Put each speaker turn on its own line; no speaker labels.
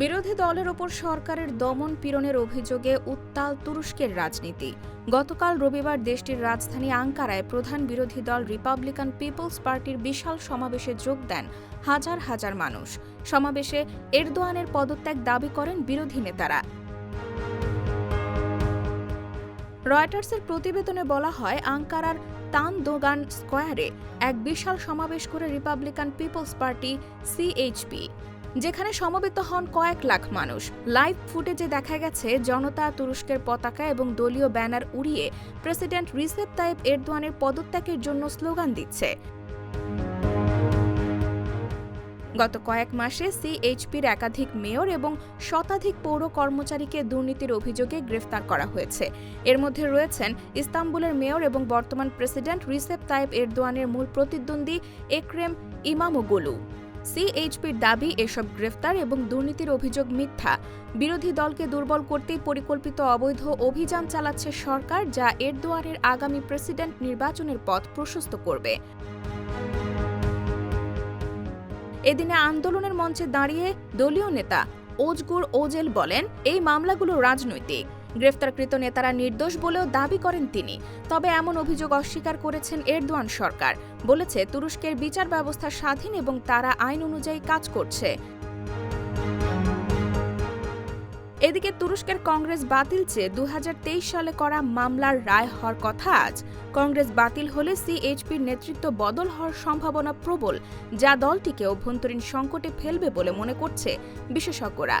বিরোধী দলের ওপর সরকারের দমন পীড়নের অভিযোগে উত্তাল তুরস্কের রাজনীতি। গতকাল রবিবার দেশটির রাজধানী আঙ্কারায় প্রধান বিরোধী দল রিপাবলিকান পিপলস পার্টির বিশাল সমাবেশে যোগ দেন হাজার হাজার মানুষ। সমাবেশে এরদোয়ানের পদত্যাগ দাবি করেন বিরোধী নেতারা। রয়টার্সের প্রতিবেদনে বলা হয়, আঙ্কারার তান দোগান স্কোয়ারে এক বিশাল সমাবেশ করে রিপাবলিকান পিপলস পার্টি সিএইচপি যেখানে সমবেত হন কয়েক লাখ মানুষ। লাইভ ফুটেজে দেখা গেছে জনতা, তুরস্কের পতাকা এবং দলীয় ব্যানার উড়িয়ে প্রেসিডেন্ট রিসেপ তাইব এরদোয়ানের পদত্যাগের জন্য স্লোগান দিচ্ছে। গত কয়েক মাসে সিএইচপির একাধিক মেয়র এবং শতাধিক পৌর কর্মচারীকে দুর্নীতির অভিযোগে গ্রেফতার করা হয়েছে। এর মধ্যে রয়েছেন ইস্তাম্বুলের মেয়র এবং বর্তমান প্রেসিডেন্ট রিসেপ তাইব এরদোয়ানের মূল প্রতিদ্বন্দ্বী একরেম ইমামোগোলু। সিএইচপির দাবি, এসব গ্রেফতার এবং দুর্নীতির অভিযোগ মিথ্যা। বিরোধী দলকে দুর্বল করতেই পরিকল্পিত অবৈধ অভিযান চালাচ্ছে সরকার, যা এরদোয়ানের আগামী প্রেসিডেন্ট নির্বাচনের পথ প্রশস্ত করবে। এদিনে আন্দোলনের মঞ্চে দাঁড়িয়ে দলীয় নেতা ওজগুর ওজেল বলেন, এই মামলাগুলো রাজনৈতিক। গ্রেফতারকৃত নেতারা নির্দোষ বলেও দাবি করেন তিনি। তবে এমন অভিযোগ অস্বীকার করেছেন এরদোয়ান সরকার। বলেছে, তুরস্কের বিচার ব্যবস্থা স্বাধীন এবং তারা আইন অনুযায়ী কাজ করছে। এদিকে তুরস্কের কংগ্রেস বাতিল চেয়ে দু হাজার তেইশ সালে করা মামলার রায় হওয়ার কথা আজ। কংগ্রেস বাতিল হলে সিএইচপির নেতৃত্ব বদল হওয়ার সম্ভাবনা প্রবল, যা দলটিকে অভ্যন্তরীণ সংকটে ফেলবে বলে মনে করছে বিশেষজ্ঞরা।